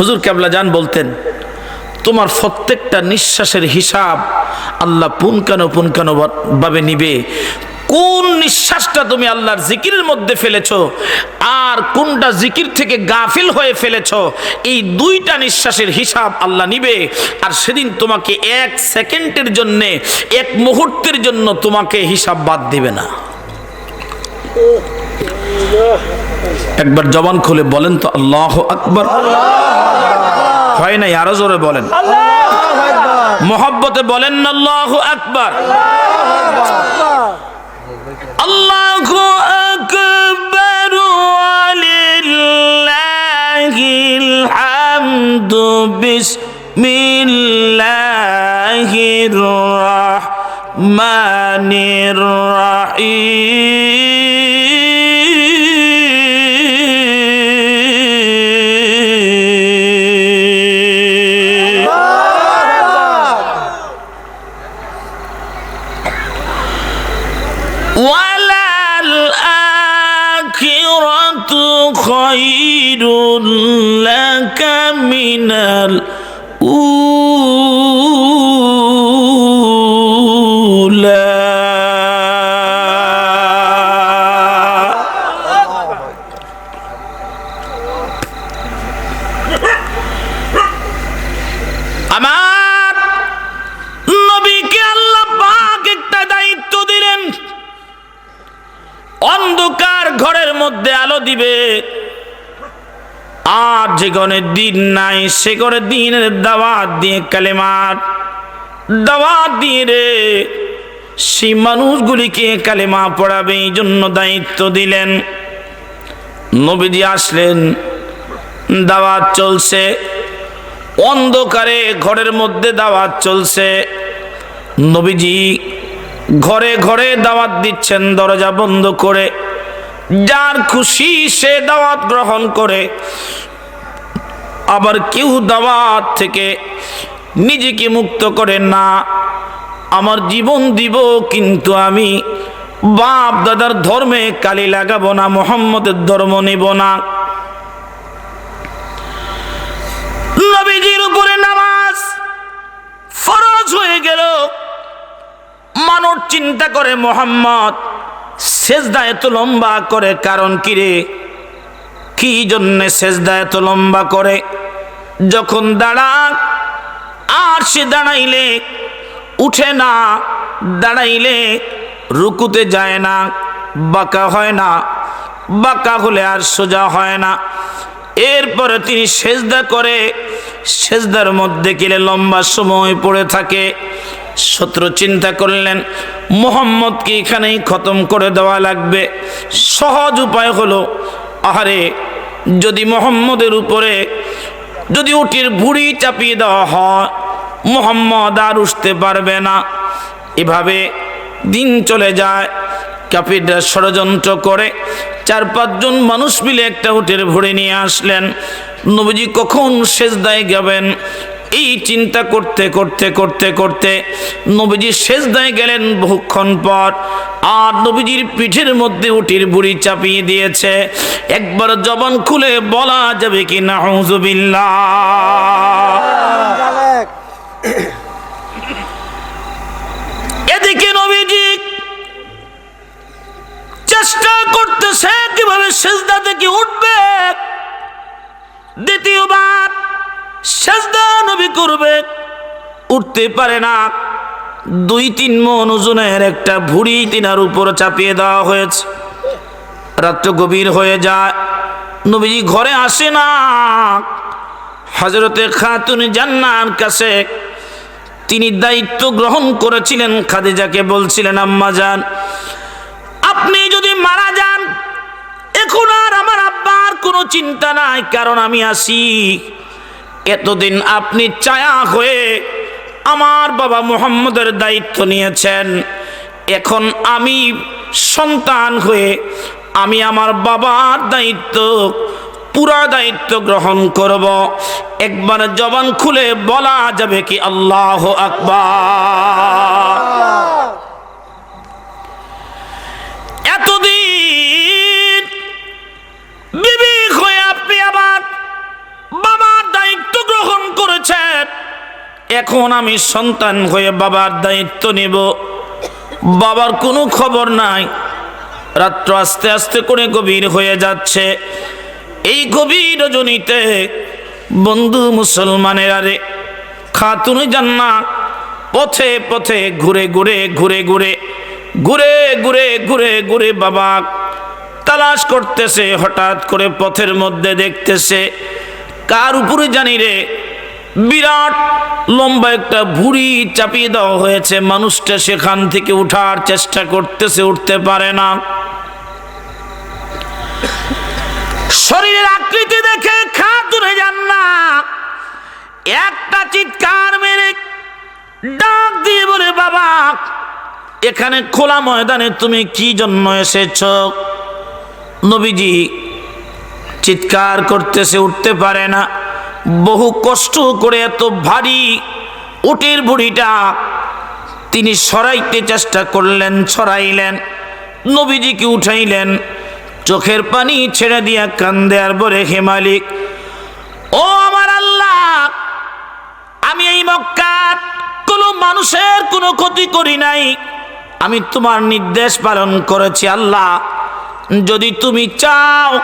হুজুর কেবলা যান বলতেন, তোমার প্রত্যেকটা নিঃশ্বাসের হিসাব আল্লাহ পুনকানো পুনকানো ভাবে নিবে। কোন নিঃশ্বাসটা তুমি আল্লাহর জিকিরের মধ্যে ফেলেছো? আর কোনটা জিকির থেকে গাফিল হয়ে ফেলেছ? এই দুইটা নিঃশ্বাসের হিসাব আল্লাহ নিবে। আর সেদিন তোমাকে এক সেকেন্ডের জন্য, এক মুহূর্তের জন্য তোমাকে হিসাব বাদ দিবে না। একবার জবান খুলে বলেন তো, আল্লাহ আকবর। হয় নাই? আরও জোরে বলেন। মোহব্বতে বলেন, আল্লাহ আকবর। আল্লাহ আকবর ওয়ালিল্লাহিল হামদু বিসমিল্লাহির রাহমানির রাহিম। من আর দিন নাই সে গণের দিনের দাওয়াত দিয়ে কালেমার দাওয়াত দিয়ে রে। সেই মানুষগুলিকে কালেমা পড়াবে, এই জন্য দায়িত্ব দিলেন। নবীজি আসলেন, দাওয়াত চলছে। অন্ধকারে ঘরের মধ্যে দাওয়াত চলছে। নবীজি ঘরে ঘরে দাওয়াত দিচ্ছেন, দরজা বন্ধ করে। যার খুশি সে দাওয়াত গ্রহণ করে। আবার কেউ দাওয়াত থেকে নিজেকে মুক্ত করে না। আমার জীবন দিব, কিন্তু আমি বাপ দাদার ধর্মে কালি লাগাবো না, মোহাম্মদের ধর্ম নিব না। উপরে নামাজ হয়ে গেল। মানুষ চিন্তা করে, মোহাম্মদ সেজদা এত লম্বা করে, কারণ কি রে? কি জন্যে সেজদা এত লম্বা করে? যখন দাঁড়া, আর সে দাঁড়াইলে, উঠে না, দাঁড়াইলে রুকুতে যায় না, বাঁকা হয় না, বাঁকা হলে আর সোজা হয় না। এরপরে তিনি সেজদা করে, সেজদার মধ্যে গেলে লম্বা সময় পড়ে থাকে। শত্রু চিন্তা করলেন, মোহাম্মদকে এখানেই খতম করে দেওয়া লাগবে। সহজ উপায় হলো, আহারে যদি মোহাম্মদের উপরে যদি উটির ভুড়ি চাপিয়ে দেওয়া হয়, মোহাম্মদ আর উঠতে পারবে না। এভাবে দিন চলে যায় কাপিররা ষড়যন্ত্র করে চার পাঁচজন মানুষ মিলে একটা উটের ভরে নিয়ে আসলেন। নবীজি কখন শেষদায় যাবেন এই চিন্তা করতে করতে করতে করতে নবীজি সেজদায় গেলেন বহুক্ষণ পর। আর নবীজির পিঠের মধ্যে উটির বুড়ি চাপিয়ে দিয়েছে। একবার জবান খুলে বলা যাবে কি না এদিকে নবীজি চেষ্টা করতেছে কীভাবে সেজদা থেকে উঠবে। দ্বিতীয়বার সেজদা নবী করবে। উঠতে পারে না। দুই তিন মন ওজনের একটা ভুড়ি তিনার উপর চাপিয়ে দেওয়া হয়েছে। রাত্র গভীর হয়ে যায়। নবীজি ঘরে আসে না। হজরতে খাতুন জান্নার কাছে তিনি দায়িত্ব গ্রহণ করেছিলেন। খাদিজাকে বলছিলেন, আম্মা যান আপনি যদি মারা যান, এখন আর আমার আব্বার কোনো চিন্তা নাই, কারণ আমি আসি। এতদিন আপনি চায়া হয়ে আমার বাবা মোহাম্মদের দায়িত্ব নিয়েছেন। এখন আমি সন্তান হয়ে আমি আমার বাবার দায়িত্ব, পুরা দায়িত্ব গ্রহণ করব। একবার জবান খুলে বলা যাবে কি আল্লাহ আকবার। এতদিন এখন আমি সন্তান হয়ে বাবার দায়িত্ব নেব। বাবার কোনো খবর নাই। রাত্র আস্তে আস্তে করে গভীর হয়ে যাচ্ছে। এই গভীর রজনীতে বন্ধু মুসলমানের আরে খাতুন জান্না পথে পথে ঘুরে ঘুরে ঘুরে ঘুরে ঘুরে ঘুরে ঘুরে ঘুরে বাবা তালাশ করতেছে, হঠাৎ করে পথের মধ্যে দেখতেছে, কার উপরে জানি রে বিরাট লম্বা একটা ভুড়ি চাপিয়ে দেওয়া হয়েছে। মানুষটা সেখান থেকে উঠার চেষ্টা করতেছে, উঠতে পারে না। শরীরের আকৃতি দেখে খাতুনে যান না। একটা চিৎকার মেরে ডাক দিয়ে বলে, বাবা, এখানে খোলা ময়দানে তুমি কি জন্য এসেছ? নবীজি চিৎকার করতেছে, উঠতে পারে না। বহু কষ্ট করে এত ভারী উটের বুড়িটা তিনি সরাইতে চেষ্টা করলেন, ছড়াইলেন, নবীজিকে উঠাইলেন, চোখের পানি ছেড়ে দিয়া কান্দে আর বলে, হে মালিক, ও আমার আল্লাহ, আমি এই মক্কার কোনো মানুষের কোনো ক্ষতি করি নাই। আমি তোমার নির্দেশ পালন করেছি, আল্লাহ। যদি তুমি চাও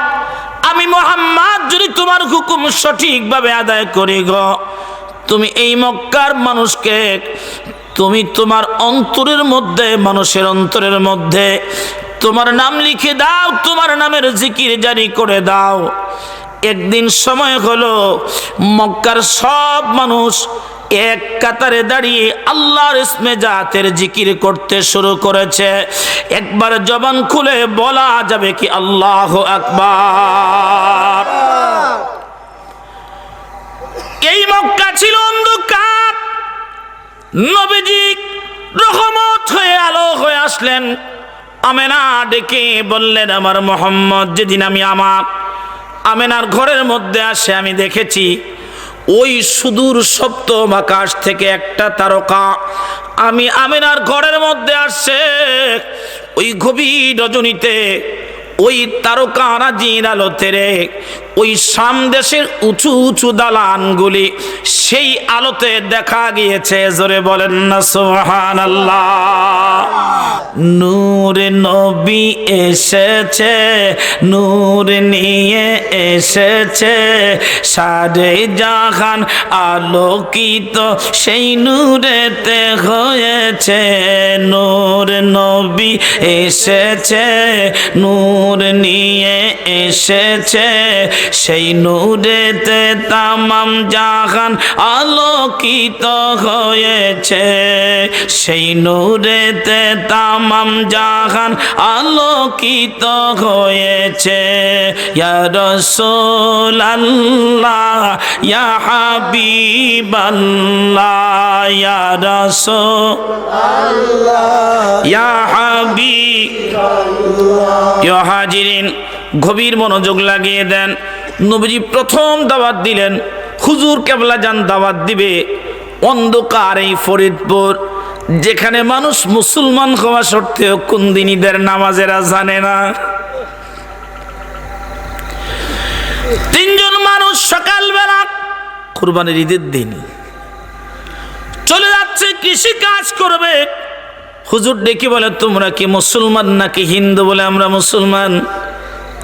আমি মোহাম্মদ, যদি তোমার হুকুম সঠিকভাবে আদায় করি গ, তুমি এই মক্কার মানুষকে, তুমি তোমার অন্তরের মধ্যে, মানুষের অন্তরের মধ্যে তোমার নাম লিখে দাও, তোমার নামের জিকির জারি করে দাও। একদিন সময় হলো মক্কার সব মানুষ এক কাতারে দাঁড়িয়ে আল্লাহর ইসমে জাতের জিকির করতে শুরু করেছে। একবার জবান খুলে বলা যাবে কি আল্লাহ আকবার। এই মক্কা ছিল অন্ধকার। নবীজি রহমত হয়ে, আলো হয়ে আসলেন। আমেনা ডেকে বললেন, আমার মোহাম্মদ, যেদিন আমি আমার আমেনার ঘরের মধ্যে আসে, আমি দেখেছি ওই সুদূর সপ্তম আকাশ থেকে একটা তারকা। আমি আমিনার ঘরের মধ্যে আসছে। ওই গভীর রজনীতে ওই তারকা রাজির আলোতে রে ওই সামদেশের উঁচু উঁচু দালানগুলি সেই আলোতে দেখা গিয়েছে, জোরে বলেন না সোহান নূর নবী এসেছে, নূর নিয়ে এসেছে, সারে জাহান আলোকিত সেই নূরেতে হয়েছে। নূর নবী এসেছে, নূর নিয়ে এসেছে সেই নূরেতে তামাম জাহান আলোকিত হয়েছে। সেই নূরেতে তামাম জাহান আলোকিত হয়েছে। রাসূল হাজিরিন, গভীর মনোযোগ লাগিয়ে দেন। নবীজি প্রথম দাওয়াত দিলেন, হুজুর কেবলা যান দাওয়াত দিবে, অন্ধকার এই ফরিদপুর, যেখানে মানুষ মুসলমান হওয়া সত্ত্বেও কুন্দিনীদের নামাজেরা জানে না। তিনজন মানুষ সকালবেলা কুরবানির ঈদের দিন চলে যাচ্ছে, কৃষি কাজ করবে। হুজুর ডেকে বলে, তোমরা কি মুসলমান নাকি হিন্দু বলে আমরা মুসলমান?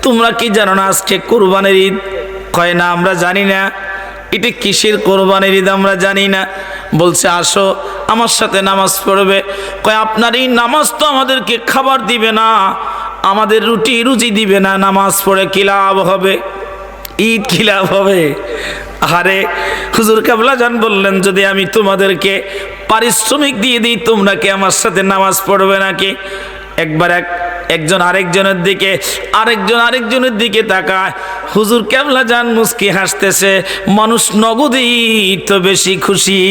তোমরা কি জানো না আজকে কোরবানির ঈদ? কয় না, আমরা জানি না। এটা কিসের কোরবানির ঈদ আমরা জানি না। বলছে, আসো, আমার সাথে নামাজ পড়বে। কয়, আপনার এই নামাজ তো আমাদেরকে খাবার দিবে না। আমাদের রুটি রুচি দিবে না। নামাজ পড়ে কি লাভ হবে? ঈদ কি লাভ হবে? আরে, হুজুর কাবলা জান বললেন, যদি আমি তোমাদেরকে পারিশ্রমিক দিয়ে দিই, তোমরা কি আমার সাথে নামাজ পড়বে নাকি? একবার এক একজন আরেকজনের দিকে, আরেকজন আরেকজনের দিকে তাকায়। হুজুর কেমলা যান মুস্কি হাসতেছে, মানুষ নগদেই তো বেশি খুশি।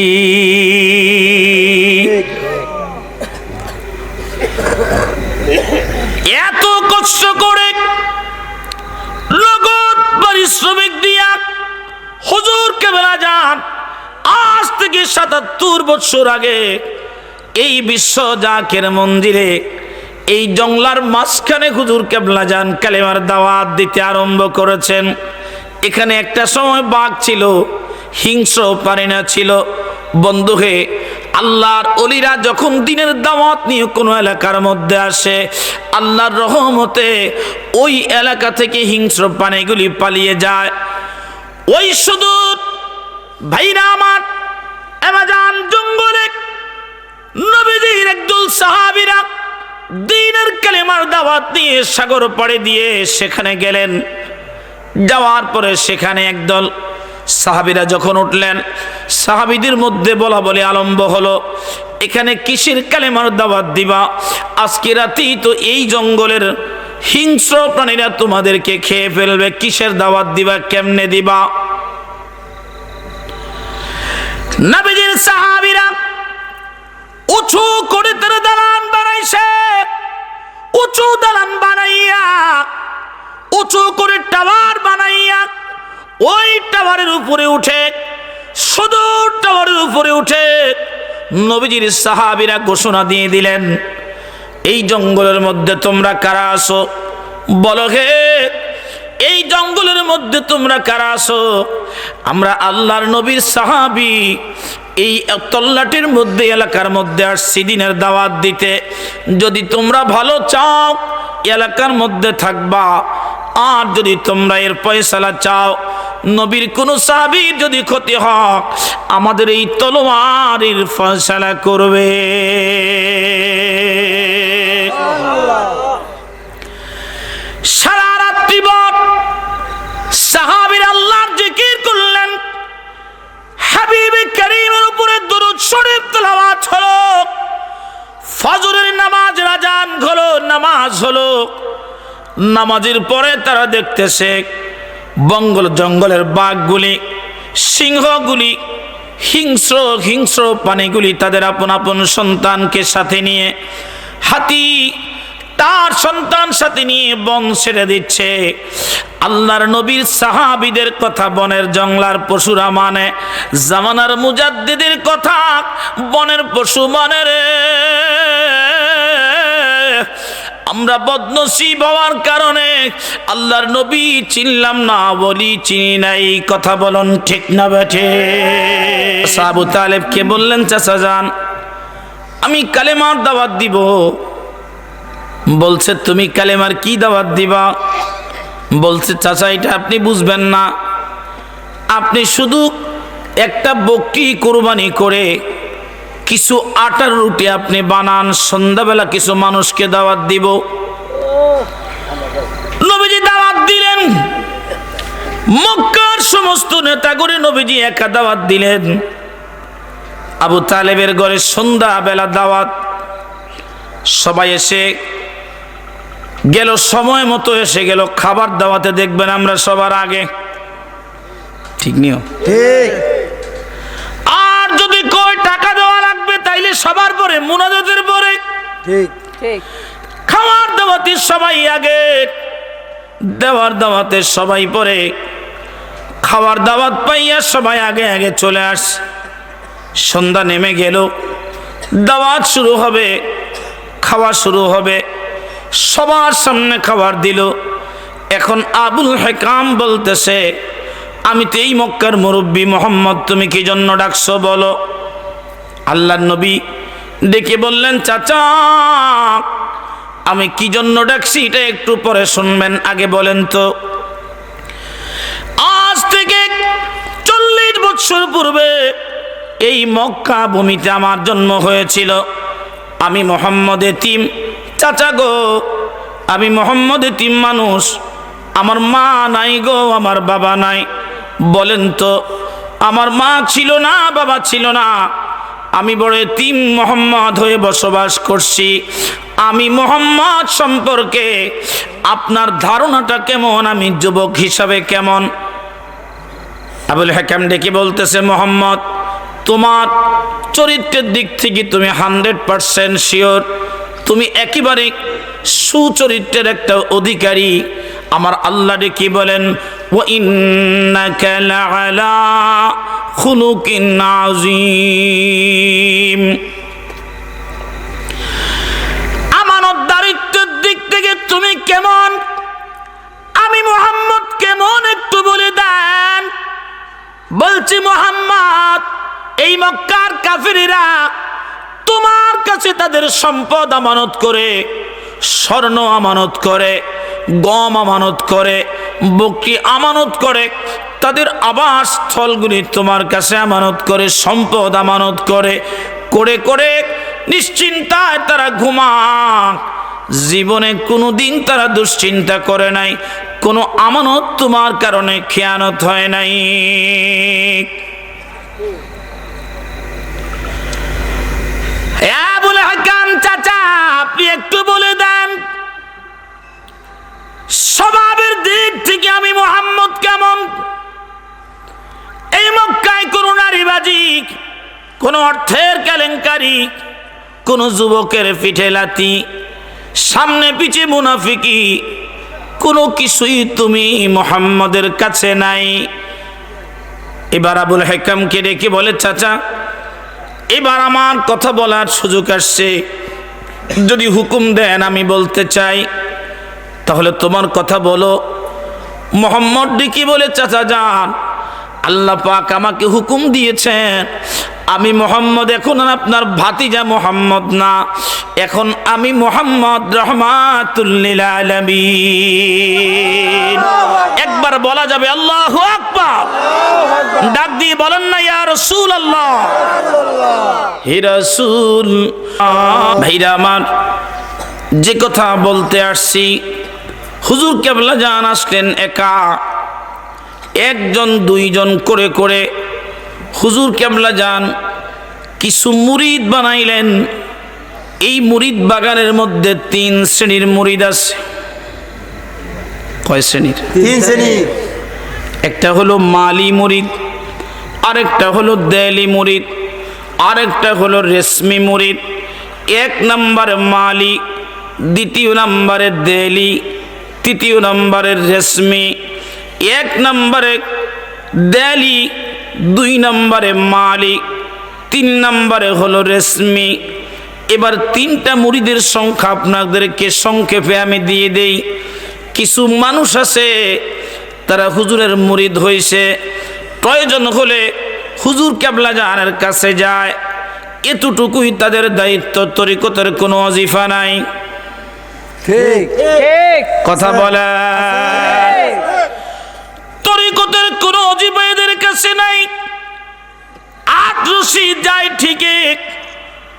এত কষ্ট করে নগদ পারিশ্রমিক দিয়া হুজুর কেমলা যান আজ থেকে সাতাত্তর বছর আগে এই বিশ্ব জাকের মন্দিরে এই জংলার মাঝখানে হুজুর কেবলা যান কালেমার দাওয়াত দিতে আরম্ভ করেছেন। এখানে একটা সময় বাঘ ছিল, হিংস্র পারিনা ছিল। বন্ধু হে আল্লাহর অলিরা যখন দিনের দাওয়াত নিয়ে কোনো এলাকার মধ্যে আসে, আল্লাহর রহমতে ওই এলাকা থেকে হিংস্র পানিগুলি পালিয়ে যায়। ওই শুধু ভাইরা আমার অ্যামাজন জঙ্গলে নবীজির একদল সাহাবিরা দিনের কালেমার দাওয়াত নিয়ে সাগর পাড়ে দিয়ে সেখানে গেলেন। যাওয়ার পরে সেখানে একদল সাহাবিরা যখন উঠলেন, সাহাবিদের মধ্যে বলা বলে আলম্ব হলো, এখানে কিসের কালেমার দাওয়াত দিবা? আজকে রাতেই তো এই জঙ্গলের হিংস্র প্রাণীরা তোমাদেরকে খেয়ে ফেলবে। কিসের দাওয়াত দিবা? কেমনে দিবা? নবীজির সাহাবিরা উঁচু করে তারা দালান বানাইছে। উঁচু দালান বানাইয়া, উঁচু করে টাওয়ার বানাইয়া, ওই টাওয়ারের উপরে উঠে, সুদূর টাওয়ারের উপরে উঠে নবীজির সাহাবিরা ঘোষণা দিয়ে দিলেন, এই জঙ্গলের মধ্যে তোমরা কারা আসো বলো হে, এই জঙ্গলের মধ্যে তোমরা কারা আসো আমরা আল্লাহর নবীর সাহাবি এই তল্লাটির মধ্যে, এলাকার মধ্যে আর সিদিনের দাওয়াত দিতে। যদি তোমরা ভালো চাও, এলাকার মধ্যে থাকবা। আর যদি তোমরা এর পয়সালা চাও, নবীর কোন সাহাবির যদি ক্ষতি হক, আমাদের এই তলোয়ারের ফয়সালা করবে। শরীফ তেলাওয়াত হলো। ফজরের নামাজ রাজান হলো, নামাজ হলো। নামাজের পরে তারা দেখতেছে বঙ্গল জঙ্গলের বাঘগুলি, সিংহগুলি, হিংস্র হিংস্র প্রাণীগুলি তাদের আপন আপন সন্তানকে সাথে নিয়ে হাতি তার সন্তান সাথে নিয়ে বন ছেড়ে দিচ্ছে। আল্লাহর নবীর সাহাবিদের কথা বনের জঙ্গলার পশুরা মানে জামানার মুজাদ্দিদের কথা বনের পশু মানে রে। আমরা বদনসিব হওয়ার কারণে আল্লাহর নবী চিনলাম না, বলি চিনি নাই কথা বলুন ঠিক না বেঠে সাবু তালেবকে বললেন, চাচা যান, আমি কালেমার দাওয়াত দিব। বলছে, তুমি কালেমার কি দাওয়াত দিবা? বলছে, চাচা, এটা আপনি বুঝবেন না। আপনি শুধু একটা বকরি কোরবানি করে কিছু আটার রুটি আপনি বানান, সন্ধ্যাবেলা কিছু মানুষকে দাওয়াত দিব। নবীজি দাওয়াত দিলেন। মক্কার সমস্ত নেতাগরে নবীজি একা দাওয়াত দিলেন। আবু তালেবের ঘরে সন্ধ্যাবেলা দাওয়াত। সবাই এসে গেল সময় মতো এসে গেল খাবার দাওয়াতে দেখবেন আমরা সবার আগে। ঠিক নিও ঠিক। আর যদি কয় টাকা দেওয়া লাগবে তাইলে সবার পরে মুনাজাতের পরে। ঠিক। ঠিক। খাওয়ার দাওয়াতে সবাই আগে দেওয়ার দাওয়াতে সবাই পরে। খাবার দাওয়াত পাইয়া সবাই আগে আগে চলে আস। সন্ধ্যা নেমে গেল দাওয়াত শুরু হবে খাওয়া শুরু হবে। সবার সামনে খাবার দিল। এখন আবুল হেকাম বলতেছে, আমি তো এই মক্কার মুরব্বী মোহাম্মদ, তুমি কি জন্য ডাকছো বলো? আল্লাহ নবী ডেকে বললেন, চাচা, আমি কি জন্য ডাকছি এটা একটু পরে শুনবেন, আগে বলেন তো। আজ থেকে চল্লিশ বছর পূর্বে এই মক্কা ভূমিতে আমার জন্ম হয়েছিল। আমি মোহাম্মদ এতিম। চাচা গো, আমি মোহাম্মদ এতিম মানুষ। আমার মা নাই গো, আমার বাবা নাই। বলেন তো, আমার মা ছিল না, বাবা ছিল না। আমি বড় এতিম মোহাম্মদ হয়ে বসবাস করছি। আমি মোহাম্মদ সম্পর্কে আপনার ধারণাটা কেমন? আমি যুবক হিসাবে কেমন? আবুল হাকাম ডেকে বলতেছে, মোহাম্মদ, তোমার চরিত্রের দিক থেকে তুমি হান্ড্রেড পারসেন্ট শিওর তুমি একেবারে সুচরিত্রের একটা অধিকারী। আমার আল্লাহ কি বলেন? ও ইন্নাকা লাআলা খুলুকিন আযীম। আমানতদারিত্বের দিক থেকে তুমি কেমন? আমি মোহাম্মদ কেমন একটু বলে দেন? বলছি, মোহাম্মদ, এই মক্কার কাফিরিরা তোমার কাছে তাদের সম্পদ আমানত করে, স্বর্ণ আমানত করে, গম আমানত করে, বকরি আমানত করে, তাদের আবাস স্থলগুলি তোমার কাছে আমানত করে, সম্পদ আমানত করে করে করে নিশ্চিন্তায় তারা ঘুমা জীবনে কোনো দিন তারা দুশ্চিন্তা করে নাই, কোনো আমানত তোমার কারণে খেয়ানত হয় নাই। হ্যাঁ বলে হাকাম চাচা, আপনি একটু বলে দেন। স্বভাবের থেকে আমি মোহাম্মদ কেমন? এই অর্থের কেলেঙ্কারি, কোন যুবকের পিঠে লাতি সামনে পিছে মুনাফিকি, কোনো কিছুই তুমি মোহাম্মদের কাছে নাই। এবার আবুল হেকামকে ডেকে বলে, চাচা এবার আমার কথা বলার সুযোগ আসছে। যদি হুকুম দেন আমি বলতে চাই, তাহলে তোমার কথা বলো। মোহাম্মদ ডিকি বলে, চাচা যান। আল্লাহ পাক আমাকে হুকুম দিয়েছেন। আমি মোহাম্মদ, এখন আপনার ভাতিজা মোহাম্মদ না। এখন আমি মোহাম্মদ রহমাতুল্লিল একবার বলা যাবে, আল্লাহ আকবার। ডাক দিয়ে বলেন না, ইয়া রসুল আল্লাহ হে রাসূল, ভাইরা আমার, যে কথা বলতে আসছি, হুজুর কেবলা জান আসলেন একা। একজন, দুইজন করে করে হুজুর কেবলা যান কিছু মুরিদ বানাইলেন। এই মুরিদ বাগানের মধ্যে তিন শ্রেণির মুরিদ আছে। কয় শ্রেণির? তিন শ্রেণি। একটা হলো মালি মুরিদ আরেকটা হলো দেলি মুরিদ আরেকটা হলো রেশমি মুরিদ এক নম্বরে মালি দ্বিতীয় নম্বরে দেলি তৃতীয় নম্বরে রেশমি এক নম্বরে দেলি দুই নম্বরে মালিক তিন নম্বরে হলো রেশমি। এবার তিনটা মুড়িদের সংখ্যা আপনাদেরকে সংক্ষেপে আমি দিয়ে দেই। কিছু মানুষ আছে তারা হুজুরের মুরিদ হয়েছে প্রয়োজন হলে হুজুর কেবলা জাহানের কাছে যায়? এতটুকুই তাদের দায়িত্ব তরিকতের কোনো অজিফা নাই। ঠিক। কথা বলে তরিকতের কোনো অজিফা কাছে নাই। আট যায় ঠিকই,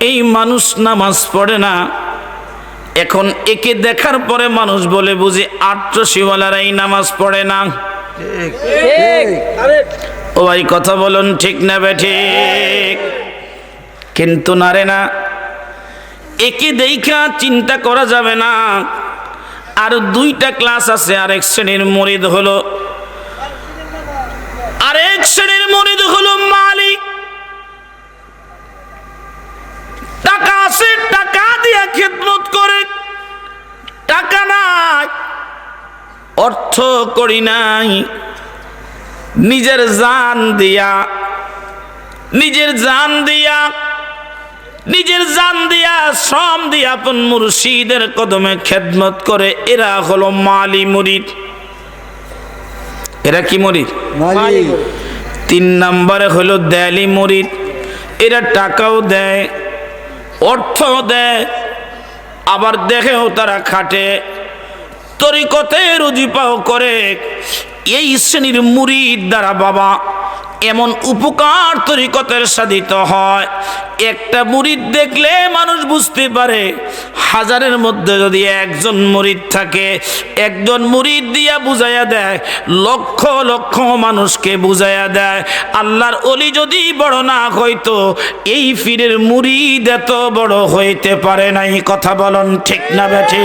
এই মানুষ নামাজ পড়ে না। এখন একে দেখার পরে মানুষ বলে বুঝি আট্রসিওয়ালারাই নামাজ পড়ে না। ও ভাই, কথা বলুন, ঠিক না ঠিক? কিন্তু না রে না, একে দেখা চিন্তা করা যাবে না। আর দুইটা ক্লাস আছে, আরেক শ্রেণির মরিদ হলো। আরেক শ্রেণির মরিদ হলো মালিক। টাকা আছে, টাকা দিয়ে খেদমত করে। টাকা নাই, অর্থ করি নাই। নিজের জান দিয়া, নিজের জান দিয়া, নিজের জান দিয়া, শ্রম দিয়া আপন মুর্শিদের কদমে খেদমত করে। এরা হলো মালি মুরিদ। এরা কি মরিদ? তিন নম্বরে হলো দেয়ালি মুরিদ। এরা টাকাও দেয় অর্থও দেয় আবার দেখেও তারা খাটে। তরিকতে রুজিপাও করে এই শ্রেণির মুরিদ দ্বারা বাবা। এমন উপকার তরিকতের সাধিত হয়। একটা মুরিদ দেখলে মানুষ বুঝতে পারে, হাজারের মধ্যে যদি একজন মুরিদ থাকে, একজন মুরিদ দিয়া বুঝাইয়া দেয়, লক্ষ লক্ষ মানুষকে বুঝাইয়া দেয়, আল্লাহর অলি যদি বড় না হইতো, এই ফিরের মুরিদ এত বড় হইতে পারে নাই, কথা বলন ঠিক না বেঠে?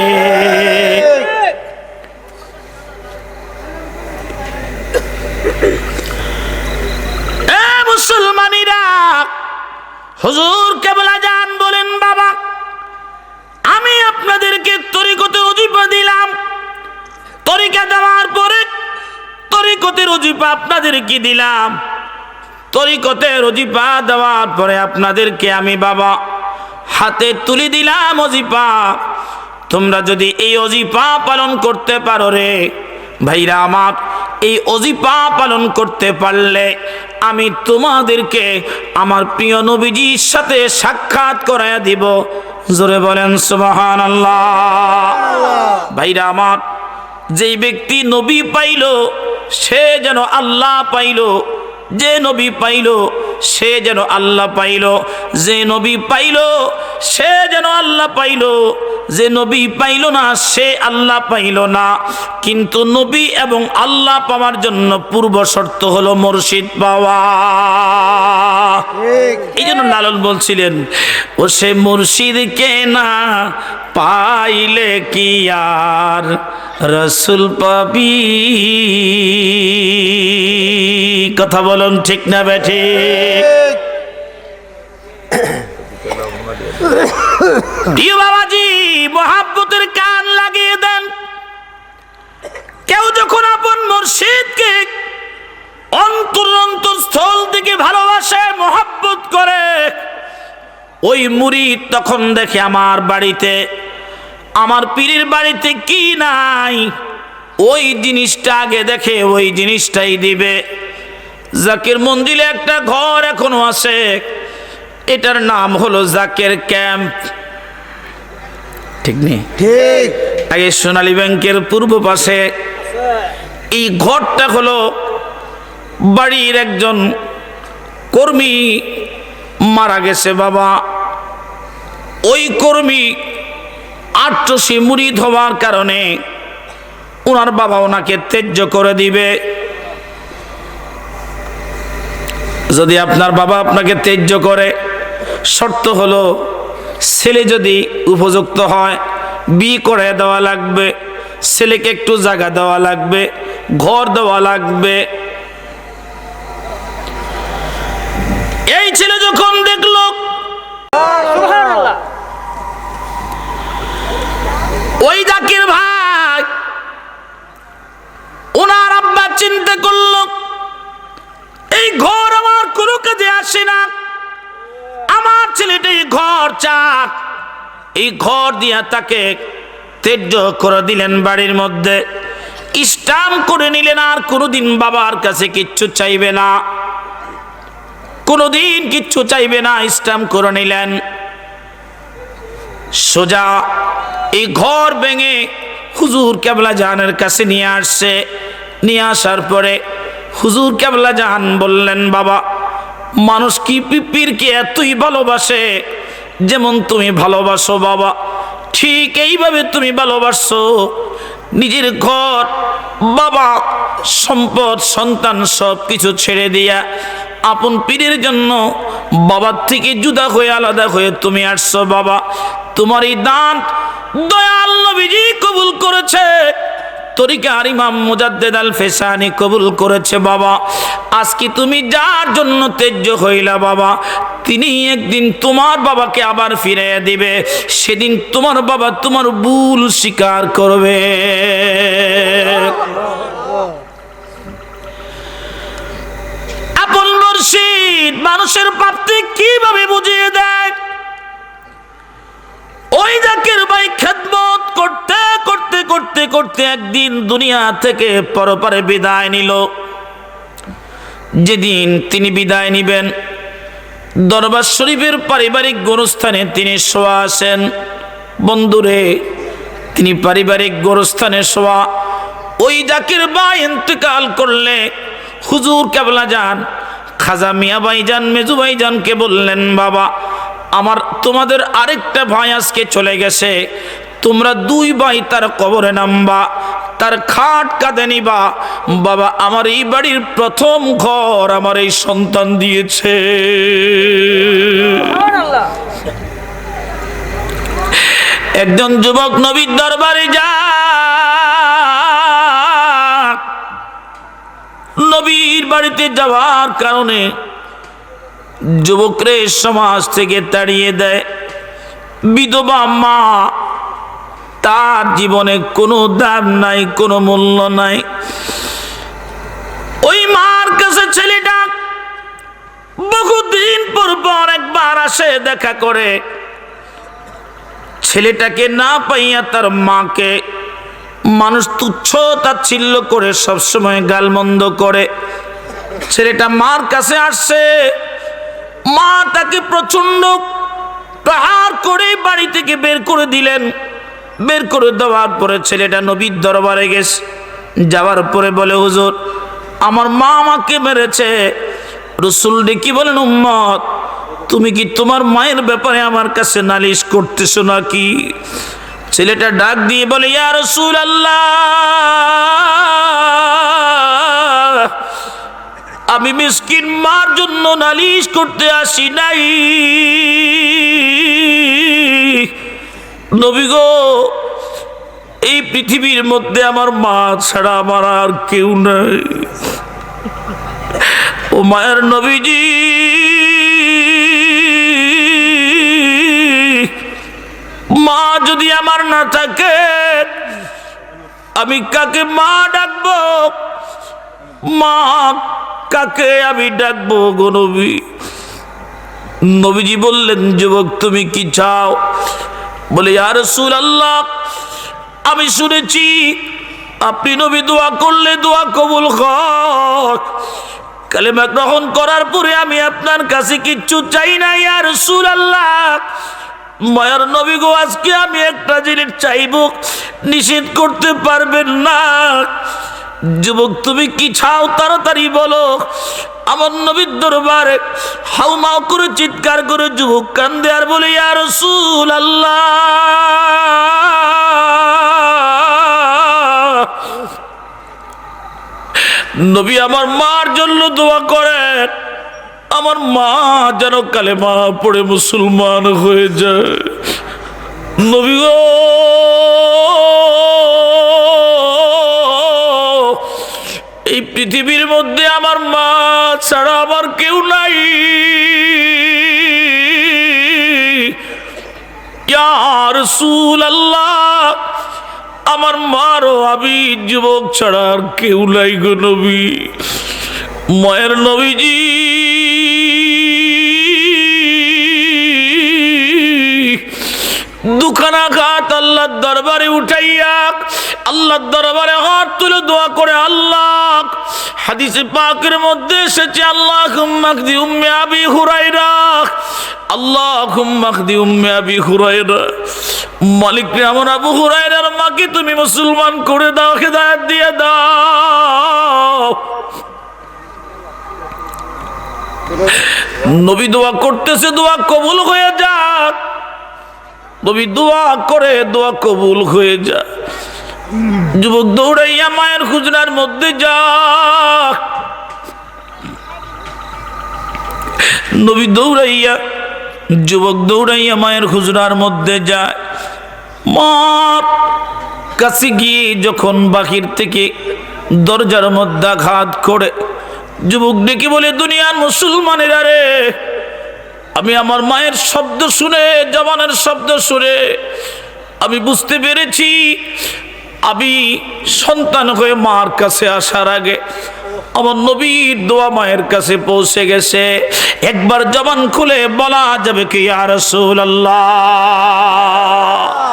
মুসলমানিরা, হুজুর কেবলা যান বলেন, বাবা, আমি আপনাদেরকে তরিকতে অজিফা দিলাম। তরিকা দেওয়ার পরে তরিকতের অজিফা আপনাদেরকে দিলাম। তরিকতের অজিফা দেওয়ার পরে আপনাদেরকে আমি, বাবা, হাতে তুলে দিলাম অজিফা। তোমরা যদি এই অজিফা পালন করতে পারো রে, ভাইরা আমার এই অজিপা পালন করতে পারলে আমি তোমাদেরকে আমার প্রিয় নবীজির সাথে সাক্ষাৎ করাইয়া দিব। জোরে বলেন সুবাহান আল্লাহ ভাইরা আমার, যেই ব্যক্তি নবী পাইল, সে যেন আল্লাহ পাইল, যে নবী পাইল, সে যেন আল্লাহ পাইল, যে নবী পাইল সে যেন আল্লাহ পাইল যে নবী পাইল না সে আল্লাহ পাইল না। কিন্তু নবী এবং আল্লাহ পাওয়ার জন্য পূর্ব শর্ত হলো মুর্শিদ পাওয়া। এই জন্য লালন বলছিলেন ও সে মুর্শিদকে না পাইলে কি আর রসুল পাবি? কথা বলুন ঠিক না বেঠে প্রিয় বাবাজি, মহাব্বতের কান লাগিয়ে দেন। কেউ যখন আপন মুর্শিদকে অন্তর অন্তরস্থল থেকে ভালোবাসে, মহাব্বত করে, ওই মুরিদ তখন দেখে, আমার বাড়িতে, আমার পীরের বাড়িতে কি নাই? ওই জিনিসটা আগে দেখে, ওই জিনিসটাই দিবে। জাকির মন্দিরে একটা ঘর এখনও আছে। এটার নাম হলো জাকের ক্যাম্প। ঠিক নেই? ঠিক। আগে সোনালী ব্যাংকের পূর্ব পাশে এই ঘরটা হলো বাড়ির একজন কর্মী মারা গেছে বাবা। ওই কর্মী আটশি মুড়ি হওয়ার কারণে ওনার বাবা ওনাকে ত্যায্য করে দিবে। যদি আপনার বাবা আপনাকে ত্যায্য করে শর্ত হলো ছেলে যদি উপযুক্ত হয় বিয়ে করে দেওয়া লাগবে ছেলেকে একটু জায়গা দেওয়া লাগবে ঘর দেওয়া লাগবে। এই ছেলে যখন দেখল ওই জাকির ভাই ওনার আব্বা চিন্তা করল এই ঘর আমার কোনো কাজে আসে না। আমার ছেলেটা ঘর চাক। এই ঘর দিয়া তাকে তেজ্য করে দিলেন বাড়ির মধ্যে। ইস্টাম করে নিলেন আর কোনোদিন বাবার কাছে কিচ্ছু চাইবে না। কোনোদিন কিচ্ছু চাইবে না ইস্টাম করে নিলেন। সোজা এই ঘর ভেঙে হুজুর কেবলা জাহানের কাছে নিয়ে আসছে। নিয়ে আসার পরে হুজুর কেবলা জাহান বললেন, বাবা মানুষ কি পিপিরকে এতই ভালোবাসে? যেমন তুমি ভালোবাসো বাবা, ঠিক এইভাবে তুমি ভালোবাসো। নিজের ঘর, বাবা, সম্পদ, সন্তান সব কিছু ছেড়ে দিয়া আপন পীরের জন্য বাবার থেকে জুদা হয়ে আলাদা হয়ে তুমি আসছো বাবা। তোমার এই দান দয়াল নবীজি কবুল করেছে। তরিকার ইমাম মুজাদ্দেদ আল ফেসানি কবুল করেছে বাবা। আজকে তুমি যার জন্য তেজ্য হইলা বাবা, তিনি একদিন তোমার বাবাকে আবার ফিরে দিবে। সেদিন তোমার বাবা তোমার ভুল স্বীকার করবে। আপন মুর্শিদ, মানুষের প্রাপ্তি কীভাবে বুঝিয়ে দেয়? ওই জাকির ভাই খেদমত করতে করতে করতে করতে একদিন দুনিয়া থেকে পরপারে বিদায় নিল। যেদিন তিনি বিদায় নিবেন, দরবার শরীফের পারিবারিক গোরস্থানে তিনি শোয়া আসেন। বন্ধুরে, তিনি পারিবারিক গোরস্থানে শোয়া। ওই জাকির ভাই ইন্তেকাল করলে হুজুর কেবলা যান। খাজা মিয়া ভাইজান, মেজু ভাইজানকে বললেন, বাবা আমার তোমাদের আরেকটা ভাই আজকে চলে গেছে। তোমরা দুই ভাই তার কবরে নামবা, তার খাট কাঁদে নিবা। বাবা, আমার এই বাড়ির প্রথম ঘর আমার এই সন্তান দিয়েছে। একজন যুবক নবীর দরবারে যা নবীর বাড়িতে যাওয়ার কারণে যুবকরে সমাজ থেকে তাড়িয়ে দেয়। বিধবা মা, তার জীবনে কোনো দাম নাই, কোনো মূল্য নাই। ওই মার কাছে ছেলেটা বহুদিন পর পর একবার আসে, দেখা করে। ছেলেটাকে না পাইয়া তার মাকে মানুষ তুচ্ছ তাচ্ছিল্য করে সবসময় গালমন্দ করে। ছেলেটা মার কাছে আসছে। মা তাকে প্রচণ্ড প্রহার করে বাড়ি থেকে বের করে দিলেন। বের করে দেওয়ার পরে ছেলেটা নবীর দরবারে গেছে। যাওয়ার পরে বলে, হুজুর, আমার মা আমাকে মেরেছে। রসুল ডেকে বলেন, উম্মত, তুমি কি তোমার মায়ের ব্যাপারে আমার কাছে নালিশ করতেছো নাকি? ছেলেটা ডাক দিয়ে বলে, ইয়া রসুল আল্লাহ আমি মিসকিন মার জন্য নালিশ করতে আসি নাই। নবী গো, এই পৃথিবীর মধ্যে আমার মা ছাড়া আমার আর কেউ নাই। ও মায়ের নবীজি, মা যদি আমার না থাকে, আমি কাকে মা ডাকবো? মা কাকে আমি ডাকবো গো নবী? নবীজি বললেন, যুবক, তুমি কি চাও? বলে আর সুর আল্লাহ আমি শুনেছি আপনি নবী দোয়া করলে দোয়া কবুল হক। কালেমা গ্রহণ করার পরে আমি আপনার কাছে কিচ্ছু চাই না আর সুর আল্লাহ মায়ার নবী গো, আজকে আমি একটা জিনিস চাইব, নিষেধ করতে পারবেন না। যুবক, তুমি কি চাও? তাড়াতাড়ি বলো। আমার নবীর দরবারে হাউমাউ করে চিৎকার করে যুবক কান্দে আর বলে, ইয়া রসুল আল্লাহ নবী আমার মার জন্য দোয়া করেন। আমার মা যেন কালে মা পড়ে মুসলমান হয়ে যায়। নবী গো! পৃথিবীর মধ্যে আমার মা ছাড়া আমার কেউ নাই। আল্লাহ আমার মারও আমি যুবক ছাড়া আর কেউ নাই গো নবী। মায়ের নবীজি দুখানা ঘাত আল্লাহর দরবারে উঠাইয়া, আল্লাহর দরবারে হাত তুলে দোয়া করে, আল্লাহ হাদিসে পাকের মধ্যে এসেছে আল্লাহ মাকদি উম্মে আবি হুরাইরা আল্লাহ মাকদি উম্মে আবি হুরাইরা মালিক আমার আবু হুরাইরার মাকে তুমি মুসলমান করে দাও, হেদায়েত দিয়ে দাও। নবী দোয়া করতেছে, দোয়া কবুল হয়ে যাক। নবী দোয়া করে, দোয়া কবুল হয়ে যা যুবক দৌড়াইয়া মায়ের খুচরার মধ্যে যা নবী দৌড়াইয়া, যুবক দৌড়াইয়া মায়ের খুচরার মধ্যে যায়। মার কাছে গিয়ে যখন বাহির থেকে দরজার মধ্যে আঘাত করে, যুবক ডেকে বলে, দুনিয়ার মুসলমানেরা রে, আমি আমার মায়ের শব্দ শুনে, জবানের শব্দ শুনে, আমি বুঝতে পেরেছি আমি সন্তান হয়ে মার কাছে আসার আগে আমার নবীর দোয়া মায়ের কাছে পৌঁছে গেছে। একবার জবান খুলে বলা যাবে কি আর আল্লাহ